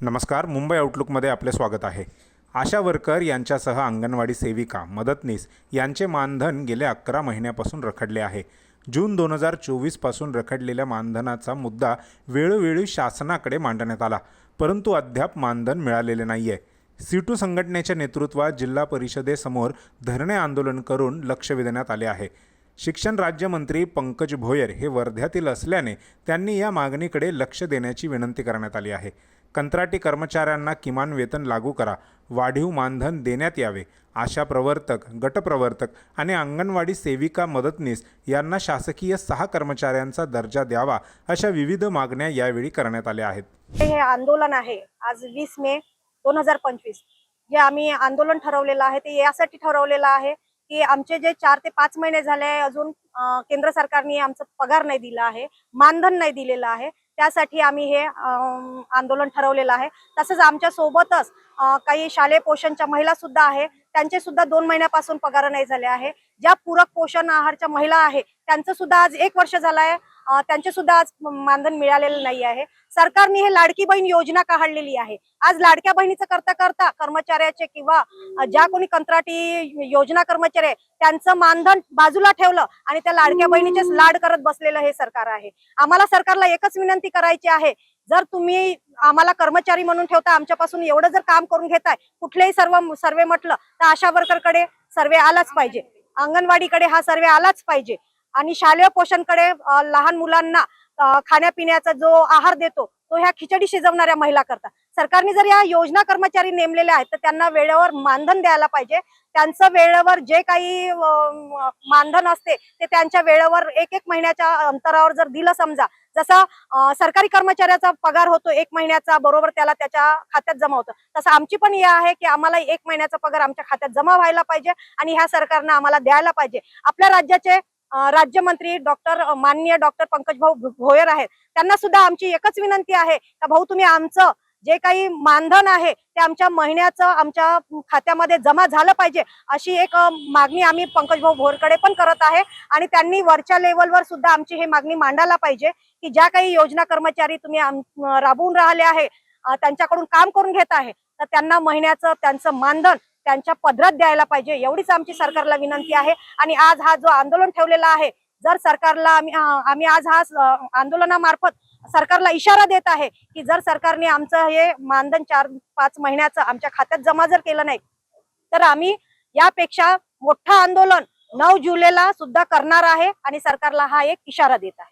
नमस्कार मुंबई आउटलुकमध्ये आपले स्वागत आहे. आशा वर्कर यांच्यासह अंगणवाडी सेविका मदतनीस यांचे मानधन गेल्या अकरा महिन्यापासून रखडले आहे. जून दोन हजार चोवीसपासून रखडलेल्या मानधनाचा मुद्दा वेळोवेळी शासनाकडे मांडण्यात आला परंतु अद्याप मानधन मिळालेले नाही आहे सीटू संघटनेच्या नेतृत्वात जिल्हा परिषदेसमोर धरणे आंदोलन करून लक्ष वेधण्यात आले आहे. शिक्षण राज्यमंत्री पंकज भोयर हे वर्ध्यातील असल्याने त्यांनी या मागणीकडे लक्ष देण्याची विनंती करण्यात आली आहे. कंत्राटी कर्मचाऱ्यांना किमान वेतन लागू करा वाढीव मानधन देण्यात यावे आशा प्रवर्तक गटप्रवर्तक आणि अंगणवाडी सेविका मदतनीस यांना शासकीय सहा कर्मचाऱ्यांचा दर्जा द्यावा अशा विविध मागण्या यावेळी करण्यात आल्या आहेत. हे आंदोलन आहे. आज वीस मे दोन हजार पंचवीस. जे आम्ही आंदोलन ठरवलेलं आहे ते यासाठी ठरवलेलं आहे. की आमचे जे चार ते पाच महिने झाले अजून केंद्र सरकारने आमचं पगार नाही दिला आहे मानधन नाही दिलेलं आहे त्यासाठी आम्ही हे आंदोलन ठरवलेलं आहे. तसंच आमच्या सोबतच काही शालेय पोषणच्या महिला सुद्धा आहे त्यांचे सुद्धा दोन महिन्यापासून पगार नाही झाले आहे. ज्या पूरक पोषण आहारच्या महिला आहे त्यांचं सुद्धा आज एक वर्ष झालं आहे त्यांचे सुद्धा आज मानधन मिळालेलं नाही आहे. सरकारने हे लाडकी बहीण योजना काढलेली आहे? आज लाडक्या बहिणीचं करता करता कर्मचाऱ्याचे किंवा ज्या कोणी कंत्राटी योजना कर्मचारी आहे त्यांचं मानधन बाजूला ठेवलं आणि त्या लाडक्या बहिणीचेच लाड करत बसलेलं हे सरकार आहे. आम्हाला सरकारला एकच विनंती करायची आहे. जर तुम्ही आम्हाला कर्मचारी म्हणून ठेवता आमच्यापासून एवढं जर काम करून घेताय कुठलेही सर्व सर्वे म्हटलं तर आशा वर्करकडे सर्वे आलाच पाहिजे. अंगणवाडीकडे हा सर्वे आलाच पाहिजे. आणि शालेय पोषणकडे लहान मुलांना खाण्यापिण्याचा जो आहार देतो तो ह्या खिचडी शिजवणाऱ्या महिला करता सरकारने जर या योजना कर्मचारी नेमलेल्या आहेत तर त्यांना वेळेवर मानधन द्यायला पाहिजे. त्यांचं वेळेवर जे काही मानधन असते ते त्यांच्या वेळेवर एक एक महिन्याच्या अंतरावर जर दिलं समजा जसा सरकारी कर्मचाऱ्याचा पगार होतो एक महिन्याचा बरोबर त्याला त्याच्या खात्यात जमा होतं. तसं आमची पण हे आहे की आम्हाला एक महिन्याचा पगार आमच्या खात्यात जमा व्हायला पाहिजे आणि ह्या सरकारनं आम्हाला द्यायला पाहिजे. आपल्या राज्याचे राज्यमंत्री डॉक्टर माननीय डॉक्टर पंकज भाऊ भोयर आहेत. त्यांना सुद्धा आमची एकच विनंती आहे का भाऊ तुम्ही आमचं जे काही मानधन आहे ते आमच्या महिन्याचं आमच्या खात्यामध्ये जमा झालं पाहिजे अशी एक मागणी आम्ही पंकज भाऊ भोरकडे पण करत आहे. आणि त्यांनी वरच्या लेवलवर सुद्धा आमची ही मागणी मांडायला पाहिजे की ज्या काही योजना कर्मचारी तुम्ही आम- राबवून राहिले आहे त्यांच्याकडून काम करून घेत आहे तर त्यांना महिन्याचं त्यांचं मानधन त्यांच्या पदरात द्यायला पाहिजे एवढीच आमची सरकारला विनंती आहे. आणि आज हा जो आंदोलन ठेवलेला आहे जर सरकारला आम्ही आम्ही आज हा आंदोलनामार्फत सरकारला इशारा देत आहे की जर सरकारने आमचं हे मानधन चार पाच महिन्याचं आमच्या खात्यात जमा जर केलं नाही तर आम्ही यापेक्षा मोठं आंदोलन नऊ जुलैला सुद्धा करणार आहे आणि सरकारला हा एक इशारा देत आहे.